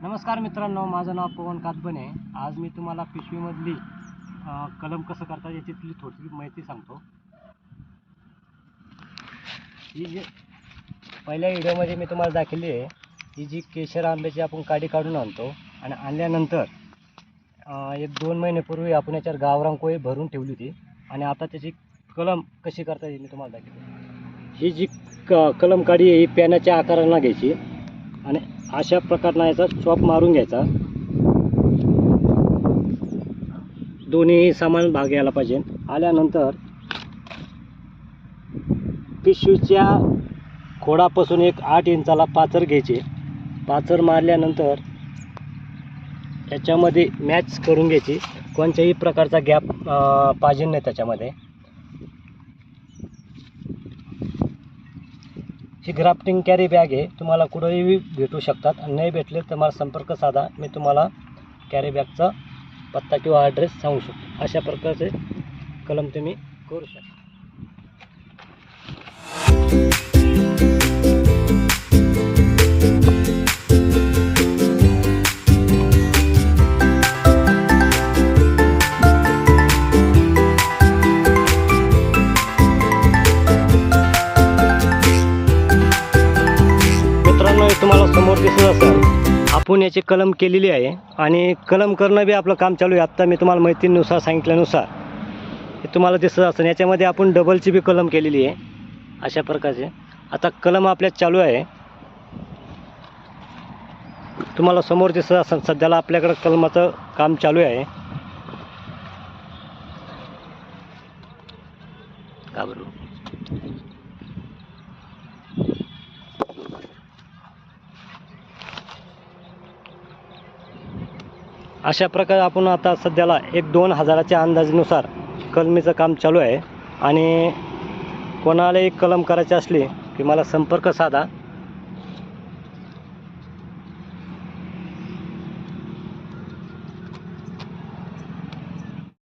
नमस्कार मित्रांनो माझं नाव पवन कातबने. आज मी तुम्हाला पिशवीमधली कलम कसं करतात याच्यातली थोडी माहिती सांगतो. ही जी पहिल्या व्हिडिओमध्ये मी तुम्हाला दाखवली आहे ही जी केशर आंब्याची आपण काडी काढून आणतो आणि आणल्यानंतर एक दोन महिन्यापूर्वी आपण याच्यावर गावरांकोळी भरून ठेवली होती. आणि आता त्याची कलम कशी करता येईल मी तुम्हाला दाखवली ही जी क कलम काडी आहे ही पॅनाच्या आकाराला घ्यायची. आणि अशा प्रकारनं याचा चॉप मारून घ्यायचा. दोन्ही समान भाग यायला पाहिजे. आल्यानंतर पिशवीच्या खोडापासून एक आठ इंचाला पाचर घ्यायचे. पाचर मारल्यानंतर त्याच्यामध्ये मॅच करून घ्यायची. कोणत्याही प्रकारचा गॅप पाहिजे नाही त्याच्यामध्ये. ही ग्राफ्टिंग कॅरी बॅग आहे. तुम्हाला कुठेही भेटू शकतात. आणि नाही भेटले तर मला संपर्क साधा. मी तुम्हाला कॅरी बॅगचा पत्ता किंवा ॲड्रेस सांगू शकतो. अशा प्रकारचे कलम तुम्ही करू शकता. मित्रांनो तुम्हाला समोर दिसत असेल आपण याची कलम केलेली आहे आणि कलम करणं बी आपलं काम चालू आहे. आत्ता मी तुम्हाला माहितीनुसार सांगितल्यानुसार हे तुम्हाला दिसत असेल. याच्यामध्ये आपण डबलची बी कलम केलेली आहे अशा प्रकारचे. आता कलम आपल्या चालू आहे. तुम्हाला समोर दिसत असेल सध्याला आपल्याकडं कलमाचं काम चालू आहे. का बरं अशा प्रकारे आपण आता सध्याला एक दोन हजाराच्या अंदाजानुसार कलमीचं काम चालू आहे. आणि कोणालाही कलम करायची असली की मला संपर्क साधा.